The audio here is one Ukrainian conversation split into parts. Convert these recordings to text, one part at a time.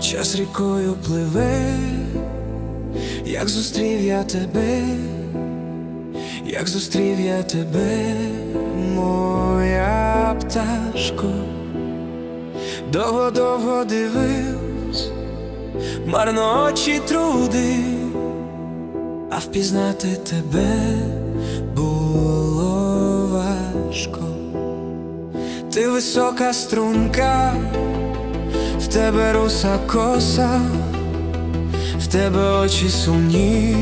Час рікою пливе, як зустрів я тебе, як зустрів я тебе, моя пташко, довго-довго дивився, марно очі труди, а впізнати тебе було важко. Ти висока струнка в тебе руса коса, в тебе очі сумні,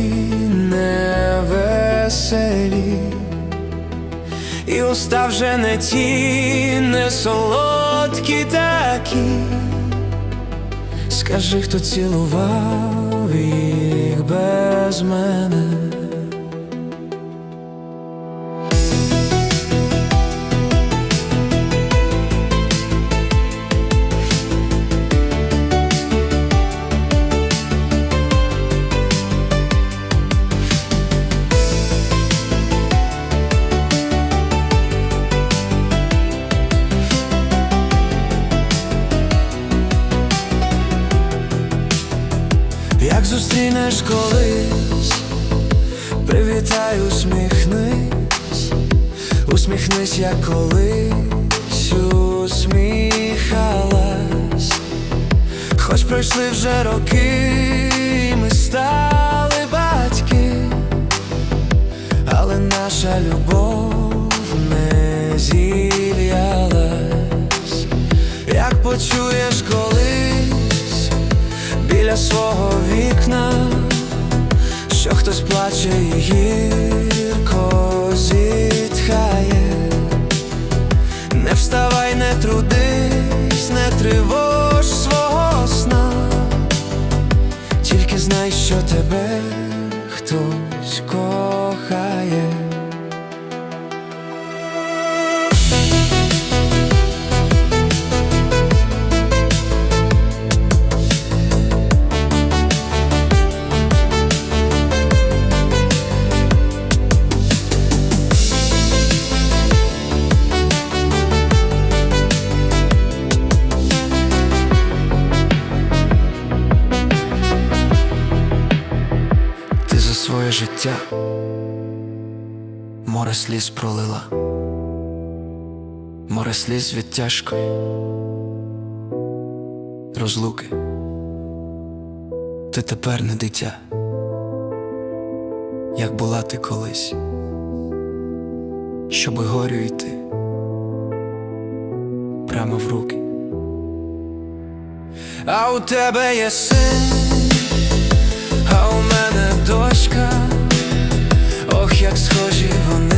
невеселі, і уста вже не ті, не солодкі такі. Скажи, хто цілував їх без мене. Зустрінеш колись, привітай, усміхнись, усміхнись, як колись усміхалась, хоч пройшли вже роки, і ми стали батьки, але наша любов не зів'ялась, як почуєш колись біля свого вікна, що хтось плаче і гірко зітхає, не вставай, не трудись, не тривож життя. Море сліз пролила, море сліз від тяжкої. Розлуки. Ти тепер не дитя, як була ти колись, щоби горю йти. Прямо в руки. А у тебе є син а у мене дочка, jak schodzi, on